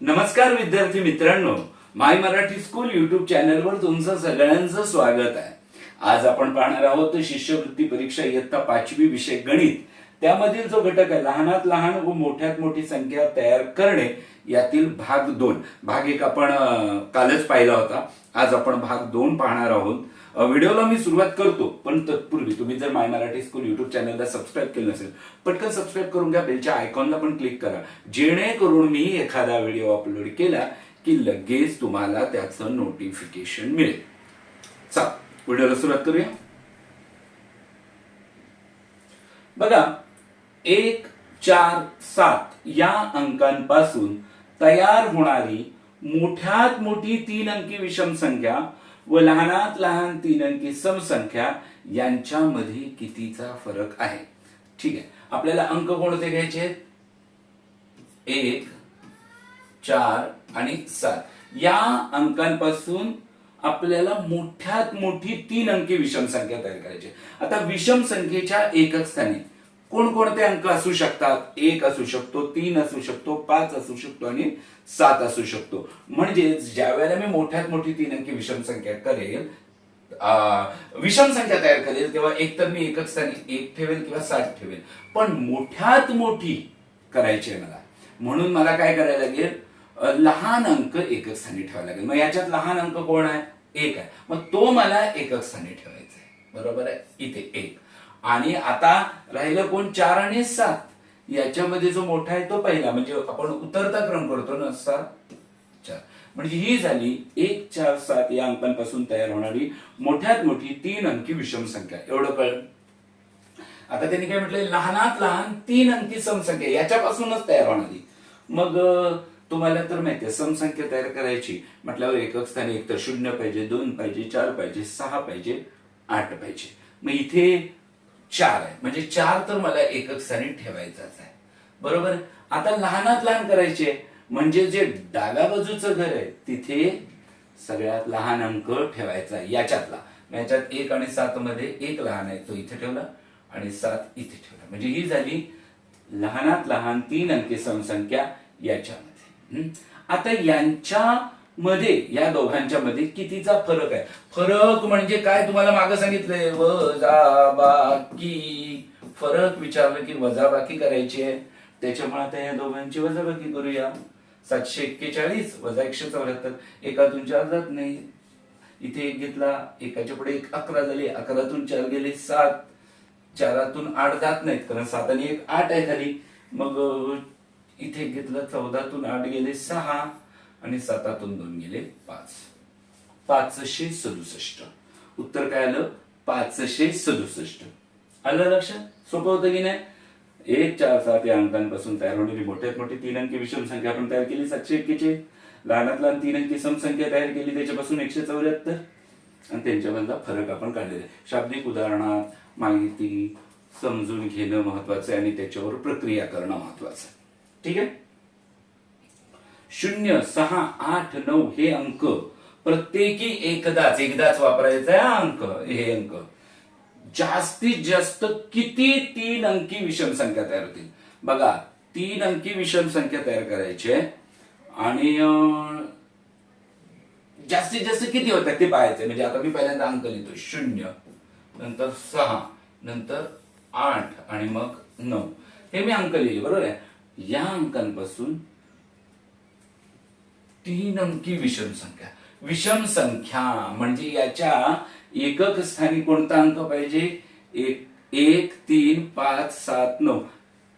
नमस्कार विद्यार्थी मित्रांनो माय मराठी स्कूल युट्यूब चॅनलवर तुमचं सगळ्यांचं स्वागत आहे. आज आपण पाहणार आहोत शिष्यवृत्ती परीक्षा इयत्ता पाचवी विषय गणित. त्यामधील जो घटक आहे लहानात लहान व मोठ्यात मोठी संख्या तयार करणे यातील भाग दोन. भाग एक आपण कालच पाहिला होता. आज आपण भाग दोन पाहणार आहोत. व्हिडिओला मी सुरुवात करतो पण तत्पूर्वी तुम्ही जर माय मराठी स्कूल युट्यूब चॅनलला सबस्क्राईब केलं नसेल पटकन सबस्क्राईब करून घ्या बेलच्या आयकॉनला पण क्लिक करा. जेणेकरून मी एखादा व्हिडिओ अपलोड केला की लगेच तुम्हाला त्याचं नोटिफिकेशन मिळेल. चला व्हिडिओला सुरुवात करूया. बघा एक चार सात या अंकांपासून तयार होणारी मोठ्यात मोठी तीन अंकी विषम संख्या व लहानात लहान तीन अंकी समसंख्या यांच्यामध्ये कितीचा फरक आहे? ठीक आहे. आपल्याला अंक कोणते घ्यायचे? आहेत एक चार आणि सात. या अंकांपासून आपल्याला मोठ्यात मोठी तीन अंकी विषम संख्या तयार करायची आता विषम संख्येच्या एकक स्थानी कोणकोणते अंक असू शकतात? एक असू शकतो तीन असू शकतो पाच असू शकतो आणि सात असू शकतो. म्हणजे ज्या वेळेला मी मोठ्यात मोठी तीन अंकी विषम संख्या करेल विषम संख्या तयार करेल तेव्हा एक तर मी एकच स्थानी एक ठेवेल किंवा सात ठेवेल. पण मोठ्यात मोठी करायची आहे मला. म्हणून मला काय करायला लागेल? लहान अंक एकक स्थानी ठेवायला लागेल. मग याच्यात लहान अंक कोण आहे? एक आहे. मग तो मला एकक स्थानी ठेवायचा आहे. बरोबर आहे? इथे एक. आणि आता राहिलं कोण? चार आणि सात. याच्यामध्ये जो मोठा आहे तो पहिला. म्हणजे आपण उतरता क्रम करतो ना सात चार. म्हणजे ही झाली एक चार सात या अंकांपासून तयार होणारी मोठ्यात मोठी तीन अंकी विषम संख्या. एवढं कळलं? आता त्यांनी काय म्हटलंय? लहानात लहान तीन अंकी समसंख्या. याच्यापासूनच तयार होणारी. मग तुम्हाला तर माहितीये समसंख्या तयार करायची म्हटल्यावर एकक स्थानी एक तर शून्य पाहिजे दोन पाहिजे चार पाहिजे सहा पाहिजे आठ पाहिजे. मग इथे चार आहे. म्हणजे चार तर मला एकक स्थानी ठेवायचाच आहे. बरोबर? आता लहानात लहान करायचे. म्हणजे जे डाव्या बाजूचं घर आहे तिथे सगळ्यात लहान अंक ठेवायचा आहे, याच्यातला. याच्यात एक आणि सात मध्ये एक लहान आहे तो इथे ठेवला आणि सात इथे ठेवला. म्हणजे ही झाली लहानात लहान तीन अंकी समसंख्या याच्यामध्ये. हम्म? आता यांच्या मध्ये या दोघांच्या मध्ये कितीचा फरक आहे? फरक म्हणजे काय तुम्हाला मागं सांगितलंय? वजा बाकी फरक विचारलं की वजाबाकी करायची आहे. त्याच्यामुळे आता या दोघांची वजाबाकी करूया. सातशे एक्केचाळीस वजा एकशे चौऱ्याहत्तर. एकातून चार जात नाही. इथे एक घेतला एकाच्या पुढे एक अकरा झाली. अकरातून चार गेले सात. चारातून आठ जात नाहीत कारण सात आणि एक आठ आहे खाली. मग इथे एक घेतलं चौदातून आठ गेले सहा. आणि सातातून दोन गेले पाच. पाचशे सदुसष्ट. उत्तर काय आलं? पाचशे सदुसष्ट. आलं लक्षात? सोपं होतं की नाही? एक चार सात या अंकांपासून तयार होणारी मोठ्यात मोठी तीन अंकी विषम संख्या आपण तयार केली. सातशे एक्केचे लहानात लहान तीन अंकी समसंख्या तयार केली. त्याच्यापासून एकशे चौऱ्याहत्तर. आणि त्यांच्यामधला फरक आपण काढलेला आहे. शाब्दिक उदाहरणात माहिती समजून घेणं महत्वाचं आहे आणि त्याच्यावर प्रक्रिया करणं महत्वाचं आहे. ठीक आहे? शून्य सहा आठ नऊ हे अंक. प्रत्येकी एकदाच एकदाच वापरायचा हा अंक हे अंक. जास्तीत जास्त किती तीन अंकी विषम संख्या तयार होतील? बघा तीन अंकी विषम संख्या तयार करायची आहे आणि जास्तीत जास्त किती होतात ते पाहायचे म्हणजे आता मी पहिल्यांदा अंक लिहितो शून्य नंतर सहा नंतर आठ आणि मग नऊ. हे मी अंक लिहिले बरोबर आहे? या अंकांपासून तीन अंकी विषम संख्या. विषम संख्या म्हणजे याच्या एकक स्थानी कोणता अंक पाहिजे? एक एक तीन पाच सात नऊ.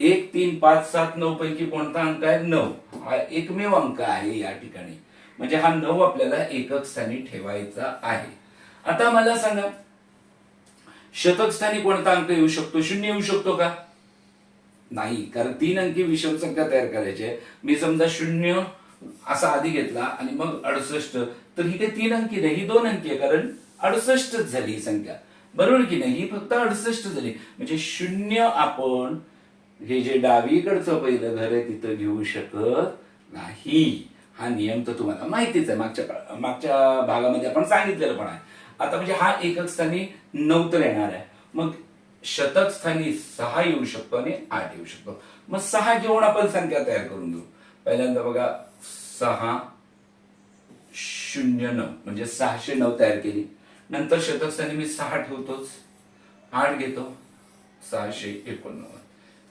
एक तीन पाच सात नऊ पैकी कोणता अंक आहे? नऊ. हा एकमेव अंक आहे या ठिकाणी. म्हणजे हा नऊ आपल्याला एकक स्थानी ठेवायचा आहे. आता मला सांगा शतक स्थानी कोणता अंक येऊ शकतो? शून्य येऊ शकतो का? नाही कारण तीन अंकी विषम संख्या तयार करायची आहे. मी समजा शून्य असा आधी घेतला आणि मग अडुसष्ट. तर ही काही तीन अंकी नाही ही दोन अंकी आहे कारण अडुसष्टच झाली ही संख्या. बरोबर की नाही? ही फक्त अडुसष्ट झाली. म्हणजे शून्य आपण हे जे डावीकडचं पहिलं घर आहे तिथं घेऊ शकत नाही. हा नियम तर तुम्हाला माहितीच आहे. मागच्या मागच्या भागामध्ये आपण सांगितलेलं पण आहे. आता म्हणजे हा एकक स्थानी नऊ तर येणार आहे. मग शतक स्थानी सहा येऊ शकतो आणि आठ येऊ शकतो. मग सहा घेऊन आपण संख्या तयार करून घेऊ पहिल्यांदा बघा सहा शून्य नऊ. म्हणजे सहाशे नऊ तयार केली. नंतर शतकस्थानी मी सहा ठेवतोच. आठ घेतो. सहाशे एकोणनव्वद.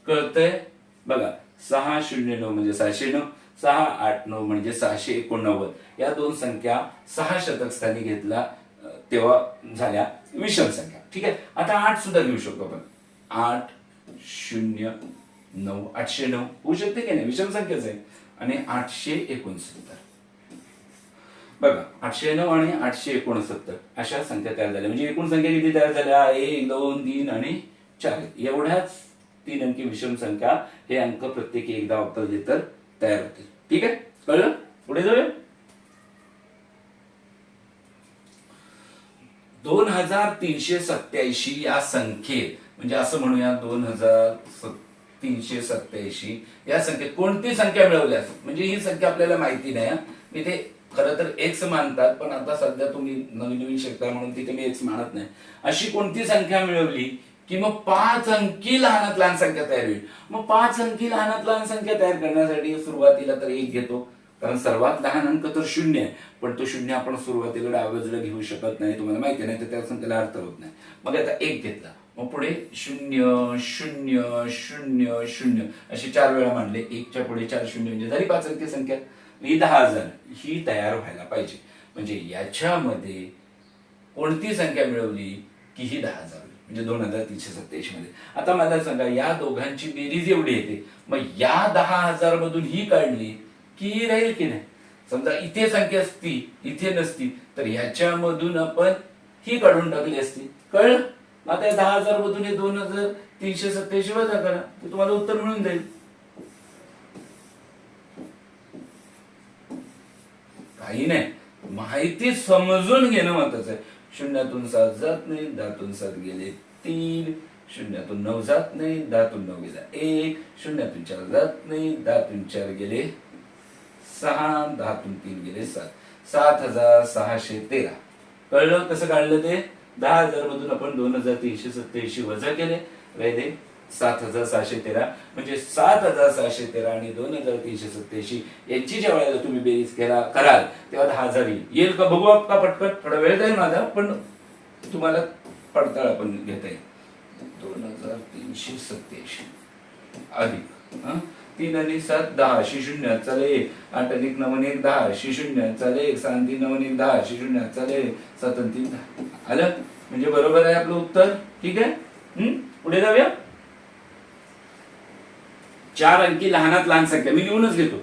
कळतंय? बघा सहा शून्य नऊ म्हणजे सहाशे नऊ. सहा आठ नऊ म्हणजे सहाशे एकोणनव्वद. या दोन संख्या सहा शतकस्थानी घेतला तेव्हा झाल्या विषम संख्या. ठीक आहे? आता आठ सुद्धा घेऊ शकतो आपण. आठ शून्य नऊ आठशे नऊ. होऊ शकते की नाही? विषम संख्याच आहे. आणि आठशे एकोणसत्तर. बघा आठशे नऊ आणि आठशे एकोणसत्तर अशा संख्या तयार झाल्या. म्हणजे एकूण संख्या किती तयार झाल्या? एक दोन तीन आणि चार. एवढ्याच तीन अंकी विषम संख्या हे अंक प्रत्येकी एकदा वापरले तर तयार होतील. ठीक आहे? कळलं? पुढे जाऊया. दोन हजार तीनशे सत्याऐंशी या संख्येत म्हणजे असं म्हणूया दोन हजार तीनशे सत्याऐंशी या संख्येत कोणती संख्या मिळवली असेल? म्हणजे ही संख्या आपल्याला माहिती नाही मी ते खरं तर एक्स मानतात पण आता सध्या तुम्ही नवीन नवीन शिकता म्हणून तिथे मी एक्स मानत नाही. अशी कोणती संख्या मिळवली की मग पाच अंकी लहानात लहान संख्या तयार होईल? मग पाच अंकी लहानात लहान संख्या तयार करण्यासाठी सुरुवातीला तर एक घेतो. कारण सर्वात लहान अंक तर शून्य आहे. पण तो शून्य आपण सुरुवातीला डाव्याजूला घेऊ शकत नाही तुम्हाला माहिती नाही तर त्या संख्येला अर्थ होत नाही. मग आता एक घेतला. मग पुढे शून्य शून्य शून्य शून्य असे चार वेळा मांडले. एकच्या पुढे चार शून्य म्हणजे झाली पाच अंकी संख्या. ही दहा हजार. ही तयार व्हायला पाहिजे. म्हणजे याच्यामध्ये कोणती संख्या मिळवली की ही दहा हजार म्हणजे दोन हजार तीनशे सत्याऐंशी मध्ये. आता मला सांगा या दोघांची बेरीज एवढी येते. मग या दहा हजार मधून ही काढली की राहील की नाही? समजा इथे संख्या असती इथे नसती तर ह्याच्यामधून आपण ही काढून टाकली असती. कळलं? मग आता दहा हजार मधून हे दोन हजार तीनशे सत्याऐंशी वजा करा. ते तुम्हाला उत्तर मिळून जाईल. काही नाही. माहिती समजून घेणं महत्वाचं आहे. शून्यातून सात जात नाही दहातून सात गेले तीन. शून्यातून नऊ जात नाही दहातून नऊ गेला एक. शून्यातून चार जात नाही दहातून चार गेले सहा दहातून तीन गेले सात. सात हजार सहाशे तेरा. कळलं? कसं काढलं ते? दहा हजार मधून आपण दोन हजार तीनशे सत्याऐंशी वजा केले. राहिले सात हजार सहाशे तेरा. म्हणजे सात हजार सहाशे तेरा आणि दोन हजार तीनशे सत्याऐंशी यांची ज्या वेळेला तुम्ही बेरीज केला कराल तेव्हा दहा हजार येईल. येईल का? बघू आप का पटकन थोडा वेळ जाईल माझा पण तुम्हाला पडताळ पण घेता येईल. दोन हजार तीनशे सत्याऐंशी अधिक तीन आणि सात दहा अशी शून्य चाले एक. आठ अधिक नवन एक दहा अशी शून्य चाले एक. सहा तीन नवन एक दहा अशी शून्य चाले एक. सात आणि तीन दहा. आलं? म्हणजे बरोबर आहे आपलं उत्तर? ठीक आहे? हम्म पुढे जाऊया? चार अंकी लहानात लहान संख्या. मी लिहूनच घेतो.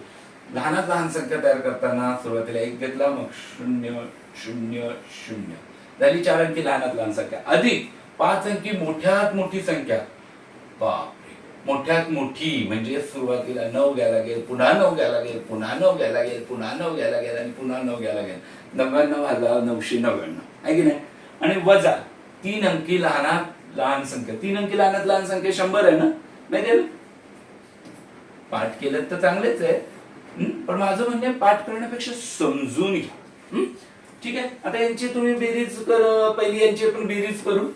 लहानात लहान संख्या तयार करताना सुरुवातीला एक घेतला मग शून्य शून्य शून्य. झाली चार अंकी लहानात लहान संख्या. अधिक पाच अंकी मोठ्यात मोठी संख्या. बाप. मोठ्यात मोठी म्हणजे सुरुवातीला नऊ घ्यायला लागेल पुन्हा नऊ घ्यायला लागेल पुन्हा नऊ घ्यायला लागेल पुन्हा नऊ घ्यायला लागेल आणि पुन्हा नऊ घ्यायला लागेल. नव्याण्णव हजार नऊशे नव्याण्णव. आहे की नाही? आणि वजा. तीन अंकी लहानात लहान संख्या. तीन अंकी लहानात लहान संख्या शंभर आहे ना? नाही आहे पाठ केलं तर चांगलेच आहे. पण माझं म्हणजे पाठ करण्यापेक्षा समजून घ्या. ठीक आहे? आता यांची तुम्ही बेरीज कर पहिली यांची आपण बेरीज करू.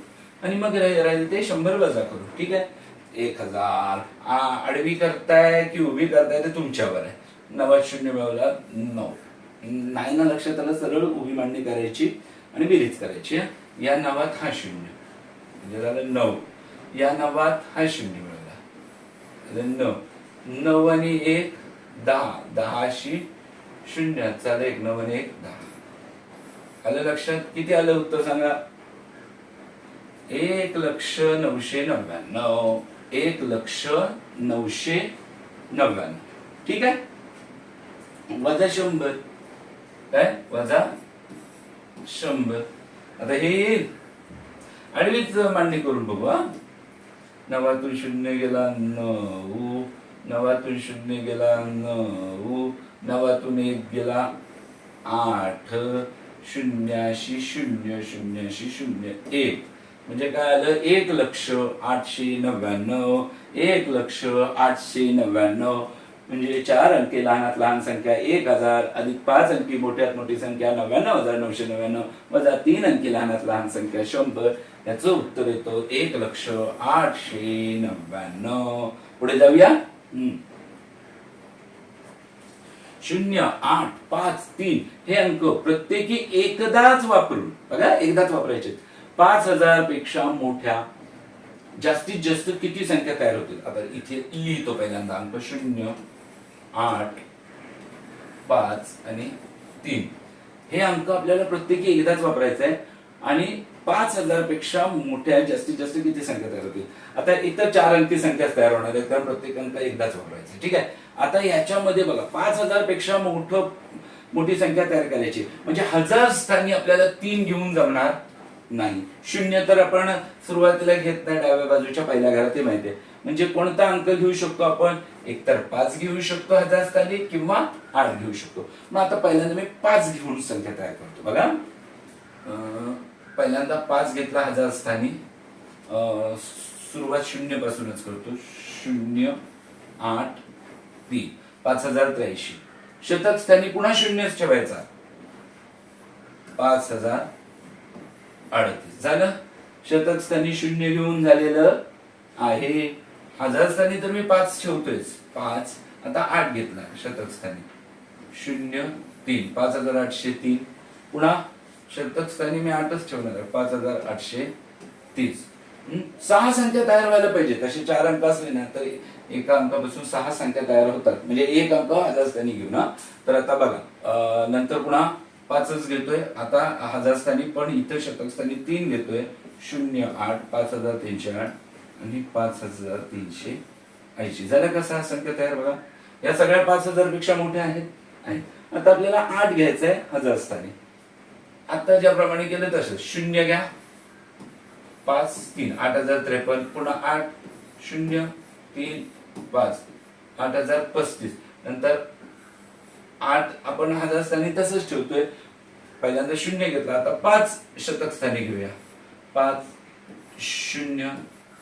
आणि मग राहील ते शंभर वजा करू. ठीक आहे? एक हजार. आडवी करताय की उभी करताय ते तुमच्यावर आहे. नवा शून्य मिळवला नऊ. नाही ना लक्षात आलं सरळ उभी मांडणी करायची आणि बेरीज करायची या नावात हा शून्य. म्हणजे झालं नऊ. या नावात हा शून्य मिळवला. नऊ. नऊ आणि एक दहा. दहाशी शून्य. चालेल एक नऊ आणि एक दहा. आलं लक्षात? किती आलं उत्तर सांगा? एक लक्ष नऊशे नव्याण्णव एक लक्ष नऊशे नव्याण्णव. ठीक आहे? वजा शंभर. काय? वजा शंभर. आता हे येईल. आडवीच मांडणी करून बघू हा. नवातून शून्य गेला नऊ नवातून शून्य गेला नऊ नवातून एक गेला आठ शून्याशी शून्य शून्याशी शून्य एक. म्हणजे काय आलं? एक लक्ष आठशे नव्याण्णव एक लक्ष आठशे नव्याण्णव. म्हणजे चार अंकी लहानात लहान संख्या एक हजार अधिक पाच अंकी मोठ्यात मोठी संख्या नव्याण्णव हजार नऊशे नव्याण्णव वजा तीन अंकी लहानात लहान संख्या शंभर. याचं उत्तर येतो एक लक्ष आठशे नव्याण्णव. पुढे जाऊया. हम्म. शून्य आठ पाच तीन. हे अंक प्रत्येकी एकदाच वापरून बघा एकदाच वापरायचे पाच हजारपेक्षा मोठ्या जास्तीत जास्त किती संख्या तयार होतील? आता इथे लिहितो पहिल्यांदा. अंक शून्य आठ पाच आणि तीन. हे अंक आपल्याला प्रत्येकी एकदाच वापरायचं आहे आणि पाच हजारपेक्षा मोठ्या जास्तीत जास्त किती संख्या तयार होतील? आता इतर चार अंकी संख्या तयार होणार आहेत कारण प्रत्येक अंक एकदाच वापरायचा. आहे. ठीक आहे? आता याच्यामध्ये बघा पाच हजारपेक्षा मोठं मोठी संख्या तयार करायची. म्हणजे हजार स्थानी आपल्याला तीन घेऊन जमणार नाही. शून्य तर आपण सुरुवातीला घेत नाही डाव्या बाजूच्या पहिल्या घरात ते माहिती आहे. म्हणजे कोणता अंक घेऊ शकतो आपण? एकतर पाच घेऊ शकतो हजार स्थानी किंवा आठ घेऊ शकतो. मग आता पहिल्यांदा मी पाच घेऊन संख्या तयार करतो. बघा. पहिल्यांदा पाच घेतला हजार स्थानी अं, सुरुवात शून्य पासूनच करतो. शून्य आठ तीन. पाच हजार त्र्याऐंशी. शतक स्थानी पुन्हा शून्यच ठेवायचा. पाच हजार अडतीस. झालं? शतक स्थानी शून्य घेऊन झालेलं आहे. हजार स्थानी तर मी पाच ठेवतोयच. पाच. आता आठ घेतला शतक स्थानी शून्य तीन. पाच हजार आठशे तीन. पुन्हा शतक स्थानी मी आठच ठेवणार आहे. पाच हजार आठशे तीस. सहा संख्या तयार व्हायला पाहिजेत असे चार अंक असले ना तर एका अंकापासून सहा संख्या तयार होतात. म्हणजे एक अंक हजार स्थानी घेऊ ना तर आता बघा. नंतर पुन्हा पाचच घेतोय. आता हजार स्थानी पण इथं शतकस्थानी तीन घेतोय. शून्य आठ पाच हजार तीनशे आठ आणि पाच हजार तीनशे ऐंशी. झाल्या कसा हा संख्या तयार बघा? या सगळ्या पाच हजारपेक्षा मोठ्या आहेत. आहेत. आता आपल्याला आठ घ्यायचं आहे हजार स्थानी. आता ज्याप्रमाणे केलं तसं. शून्य घ्या. पाच तीन. आठ हजार त्रेपन्न. पुन्हा आठ. शून्य तीन पाच. आठ हजार पस्तीस. नंतर आठ आपण हजार स्थानी तसंच ठेवतोय. पहिल्यांदा शून्य घेतला आता पाच शतक स्थानी घेऊया. पाच शून्य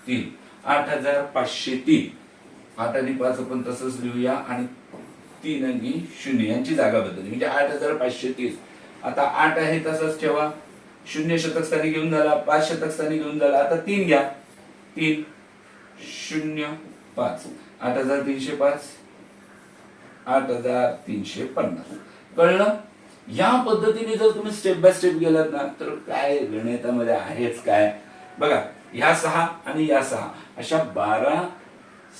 तीन. आठ हजार पाचशे तीन. आठ आणि पाच आपण तसंच लिहूया आणि तीन आणि शून्य यांची जागा बदलली. म्हणजे आठ हजार पाचशे तीस आता आठ आहे तसंच ठेवा. शून्य शतक स्थानी घेऊन झाला पाच शतक स्थानी घेऊन झाला. आता तीन घ्या. तीन शून्य पाच. आठ हजार तीनशे पाच. आठ हजार तीनशे पन्नास. कळलं? या पद्धतीने जर तुम्ही स्टेप बाय स्टेप गेलात ना तर काय गणितामध्ये आहेच काय? बघा ह्या सहा आणि या सहा अशा बारा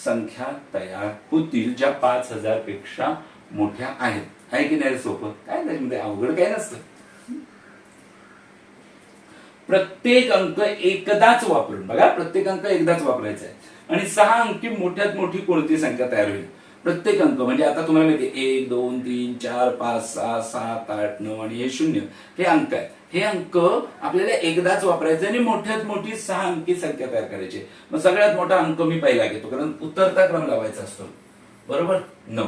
संख्या तयार होतील ज्या पाच हजारपेक्षा मोठ्या आहेत. आहे की नाही रे सोपं? काय त्याच्यामध्ये म्हणजे अवघड काय नसतं. प्रत्येक अंक एकदाच वापरून बघा प्रत्येक अंक एकदाच वापरायचा आहे. आणि सहा अंकी मोठ्यात मोठी कोणती संख्या तयार होईल? प्रत्येक अंक. म्हणजे आता तुम्हाला माहिती एक दोन तीन चार पाच सहा सात आठ नऊ आणि हे शून्य. हे अंक आहेत. हे अंक आपल्याला एकदाच वापरायचे आणि मोठ्यात मोठी सहा अंकी संख्या तयार करायची. मग सगळ्यात मोठा अंक मी पहिला घेतो कारण उतरता क्रम लावायचा असतो. बरोबर? नऊ.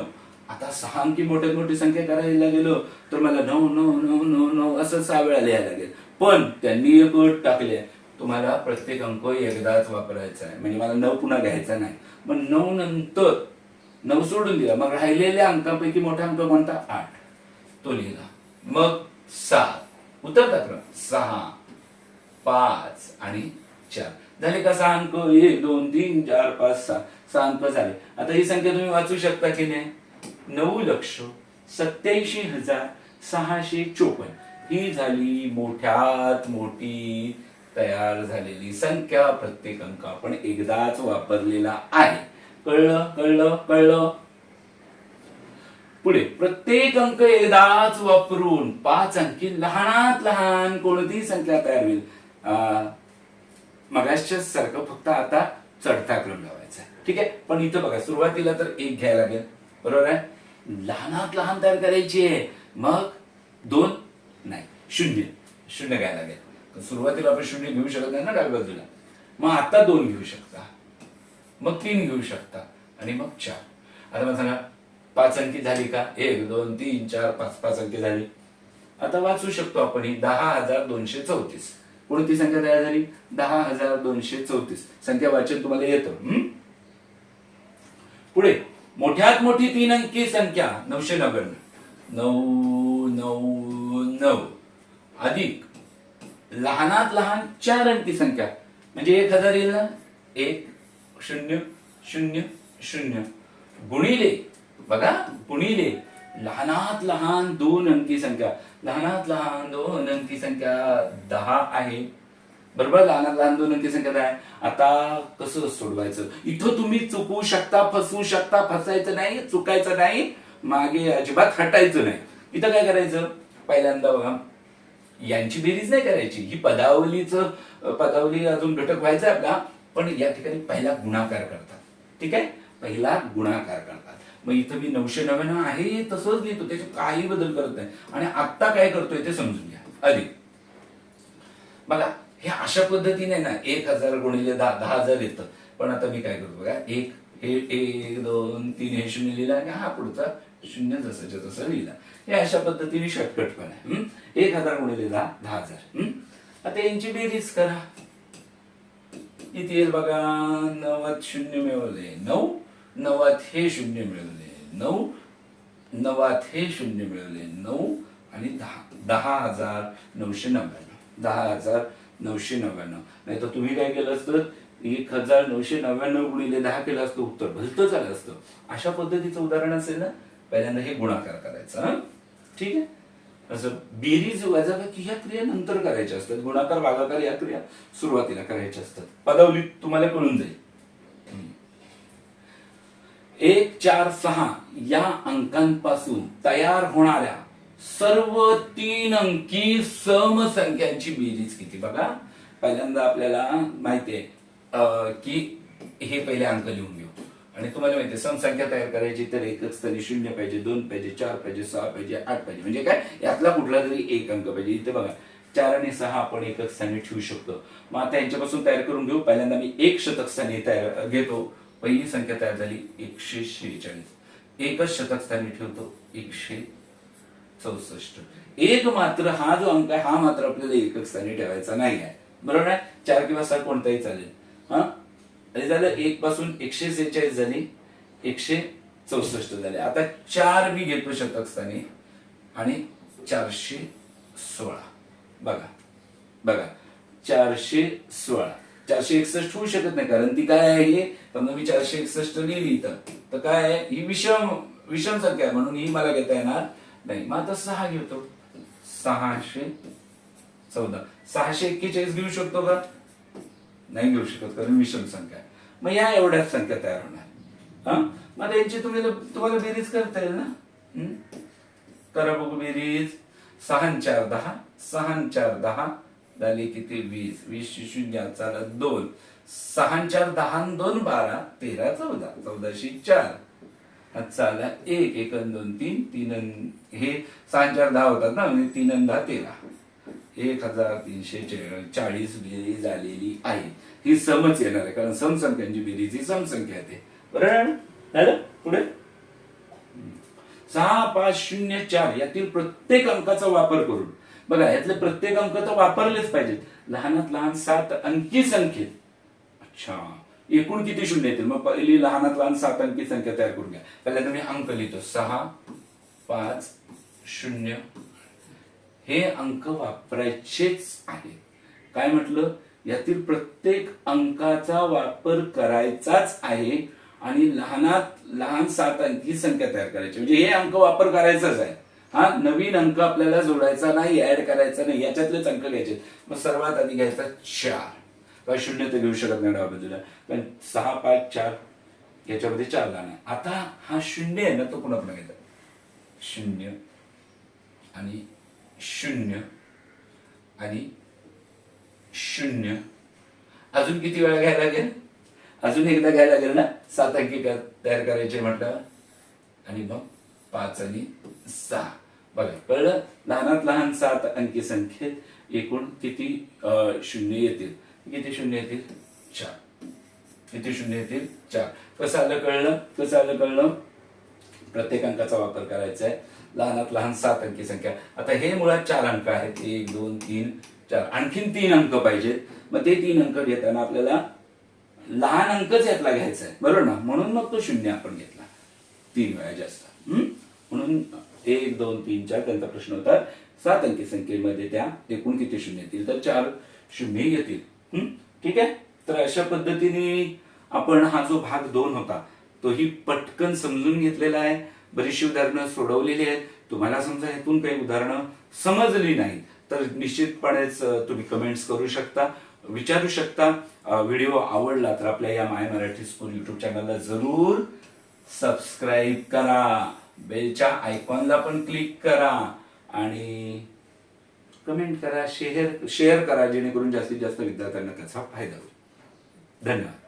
आता सहा अंकी मोठ्यात मोठी संख्या करायला गेलो तर मला नऊ नऊ नऊ नऊ नऊ असं सहा वेळा लिहायला लागेल. पण त्यांनी एक अट टाकली आहे. तुम्हाला प्रत्येक अंक एकदाच वापरायचा आहे. म्हणजे मला नऊ पुन्हा घ्यायचा नाही. मग नऊ नंतर नऊ सोडून दिला. मग राहिलेल्या अंकांपैकी मोठा अंक कोणता? आठ. तो लिहिला. मग सात. उतरता क्रम. सहा पाच आणि चार. झाले का सहा अंक? एक दोन तीन चार पाच सहा सहा अंक झाले. आता ही संख्या तुम्ही वाचू शकता की नाही? नऊ लक्ष सत्याऐंशी हजार सहाशे चोपन्न. ही झाली मोठ्यात मोठी तयार झालेली संख्या. प्रत्येक अंक आपण एकदाच वापरलेला आहे. कळलं कळलं कळलं. पुढे प्रत्येक अंक एकदाच वापरून पाच अंकी लहानात लहान कोणतीही संख्या तयार होईल? अं, मगाशच्या सारखं फक्त आता चढता क्रम लावायचा. ठीक आहे? पण इथं बघा सुरुवातीला तर एक घ्यायला लागेल. बरोबर आहे? लहानात लहान तयार करायची. आहे मग दोन नाही शून्य. शून्य घ्यायला लागेल. सुरुवातीला आपण शून्य घेऊ शकत नाही ना डाव्या बाजूला. मग आता दोन घेऊ शकता. मग तीन घेऊ शकता. आणि मग चार. आता मला सांगा पाच अंकी झाली का? एक दोन तीन चार पाच. पाच अंकी झाली. आता वाचू शकतो आपण ही. दहा हजार दोनशे चौतीस. कोणती संख्या तयार झाली. दहा हजार दोनशे चौतीस. संख्या वाचन तुम्हाला येतं. पुढे. मोठ्यात मोठी तीन अंकी संख्या. नऊशे नव्याण्णव. नऊ नऊ नऊ. अधिक. लहानात लहान चार अंकी संख्या. म्हणजे एक हजार येईल ना? एक शून्य शून्य शून्य. गुणिले बघा गुणिले. लहानात लहान दोन अंकी संख्या. लहानात लहान दोन अंकी संख्या दहा आहे. बरोबर? लहानात लहान दोन अंकी संख्या दहा आहे. आता कसं सोडवायचं? इथं तुम्ही चुकू शकता फसवू शकता फसायचं नाही चुकायचं नाही मागे अजिबात हटायचं नाही. इथं काय करायचं? पहिल्यांदा बघा. यांची बेरीज नाही करायची. ही पदावलीचं पदावली अजून घटक व्हायचं आहे आपला पण या ठिकाणी पहिला गुणाकार करतात. ठीक आहे? पहिला गुणाकार करतात. मग इथं मी नऊशे नव्याण्णव आहे तसंच लिहितो त्याच्यात काही बदल करत नाही. आणि आत्ता काय करतोय ते समजून घ्या. अधिक बघा हे अशा पद्धतीने ना एक हजार गुणिले दहा दहा हजार येतं. पण आता मी काय करतो बघा एक हे एक दोन तीन हे शून्य लिहिला आणि हा पुढचा शून्य जसंच्या तसं लिहिला. हे अशा पद्धतीने शॉर्टकट पण आहे. एक हजार गुणिले दहा दहा हजार. आता यांची बेरीज करा. किती येईल बघा नव्वद शून्य मिळवले. नऊ नव्वद हे शून्य मिळवले. नऊ नव्वद हे शून्य मिळवले. नऊ आणि दहा. दहा हजार नऊशे नव्याण्णव. दहा हजार नऊशे नव्याण्णव. नाही तर तुम्ही काय केलं असतं? एक हजार नऊशे नव्याण्णव गुणिले दहा केलं असतं उत्तर. भलतं झालं असतं. अशा पद्धतीचं उदाहरण असेल ना? पहिल्यांदा हे गुणाकार करायचा ठीक आहे? असं बेरीज वजाबाकी की ह्या क्रिया नंतर करायच्या असतात? गुणाकार भागाकार या क्रिया सुरुवातीला करायच्या असतात. पदावली तुम्हाला कळून जाईल. एक चार सहा या अंकांपासून तयार होणाऱ्या सर्व तीन अंकी समसंख्यांची बेरीज किती? बघा पहिल्यांदा आपल्याला माहिती आहे अं, की हे पहिले अंक लिहून घेऊ. आणि तुम्हाला माहिती आहे समसंख्या तयार करायची तर एकच स्थानी शून्य पाहिजे दोन पाहिजे चार पाहिजे सहा पाहिजे आठ पाहिजे. म्हणजे काय? यातला कुठला तरी एक अंक पाहिजे. इथे बघा चार आणि सहा आपण एकच स्थानी ठेवू शकतो. मग आता यांच्यापासून तयार करून घेऊ. पहिल्यांदा मी एक शतक स्थानी तयार घेतो. पहिली संख्या तयार झाली एकशे शेहेचाळीस. एकच शतक स्थानी ठेवतो. एकशे चौसष्ट. एक मात्र हा जो अंक आहे हा मात्र आपल्याला एकक स्थानी ठेवायचा नाही आहे बरोबर आहे? चार किंवा सहा कोणताही चालेल. हा? आणि झालं एक पासून एकशे सेहेचाळीस झाली एकशे चौसष्ट झाले. आता चार मी घेतो शतक स्थानी आणि चारशे सोळा. बघा बघा चारशे सोळा. चारशे एकसष्ट होऊ शकत नाही कारण ती काय आहे समजा मी चारशे एकसष्ट लिहिली इथं तर काय आहे? ही विषम विषम संख्या आहे म्हणून ही मला घेता येणार नाही. मग आता सहा घेतो. सहाशे चौदा. सहाशे एक्केचाळीस घेऊ शकतो का? नाही घेऊ शकत कारण विषम संख्या मग या एवढ्याच संख्या तयार होणार. हा? मग आता यांची तुम्ही तुम्हाला बेरीज करता येईल ना? करा बघू बेरीज. सहा चार दहा सहा चार दहा झाले किती? वीस. वीस शून्य चार दोन. सहा चार दहा दोन बारा तेरा चौदा. चौदाशे चार. चाला एक एक दोन तीन. तीन हे सहा चार दहा होतात ना? म्हणजे तीन दहा तेरा. एक हजार तीनशे चाळीस बेरीज आलेली आहे. ही समच येणार आहे कारण समसंख्यांची बेरीज ही समसंख्या येते. बरोबर झालं? पुढे? सहा पाच शून्य चार यातील प्रत्येक अंकाचा वापर करून. बघा यातले प्रत्येक अंक तर वापरलेच पाहिजेत. लहानात लहान सात अंकी संख्येत अच्छा. एकूण किती शून्य येतील? मग पहिली लहानात लहान सात अंकी संख्या तयार करून घ्या. पहिल्यांदा मी अंक लिहितो. सहा पाच शून्य हे अंक वापरायचेच आहे काय म्हटलं? यातील प्रत्येक अंकाचा वापर करायचाच आहे आणि लहानात लहान सात अंकी संख्या तयार करायची. म्हणजे हे अंक वापर करायचाच आहे. हा नवीन अंक आपल्याला जोडायचा नाही ऍड करायचा नाही याच्यातलेच अंक घ्यायचे. मग सर्वात आधी घ्यायचा चार. काय शून्य तर घेऊ शकत नाही डाव्या बाजूला पण सहा पाच चार याच्यामध्ये चार लहान आहे आता हा शून्य आहे ना तो पुन्हा पुन्हा घ्यायचा. शून्य आणि शून्य आणि शून्य. अजून किती वेळा घ्यायला लागेल? अजून एकदा घ्यायला लागेल ना? सात अंकी तयार करायचे म्हटलं आणि मग पाच आणि सहा. बघा कळलं? लहानात लहान सात अंकी संख्येत एकूण किती शून्य येतील? किती शून्य येतील? चार. किती शून्य येतील? चार. कसं आलं कळलं? कसं आलं कळलं? प्रत्येक अंकाचा वापर करायचा आहे. लहानात लहान सात अंकी संख्या. आता हे मुळात चार अंक आहेत. एक दोन तीन चार. आणखीन तीन अंक पाहिजेत. मग ते तीन अंक घेताना आपल्याला लहान अंकच यातला घ्यायचा आहे. बरोबर ना? म्हणून मग तो शून्य आपण घेतला. तीन वेळा जास्त. म्हणून एक दोन तीन चार त्यांचा प्रश्न होता. सात अंकी संख्येमध्ये त्या एकूण किती शून्य येतील? तर चार शून्य येतील. ठीक आहे? तर अशा पद्धतीने आपण हा जो भाग दोन होता तोही पटकन समजून घेतलेला आहे. बरीचशी उदाहरणं सोडवलेली आहेत. तुम्हाला समजा ह्यातून काही उदाहरणं समजली नाही तर निश्चितपणेच तुम्ही कमेंट्स करू शकता. विचारू शकता. व्हिडिओ आवडला तर आपल्या या माय मराठी स्कूल युट्यूब चॅनलला जरूर सबस्क्राईब करा. बेलच्या आयकॉनला पण क्लिक करा आणि कमेंट करा शेअर शेअर करा जेणेकरून जास्तीत जास्त विद्यार्थ्यांना त्याचा फायदा होईल. धन्यवाद.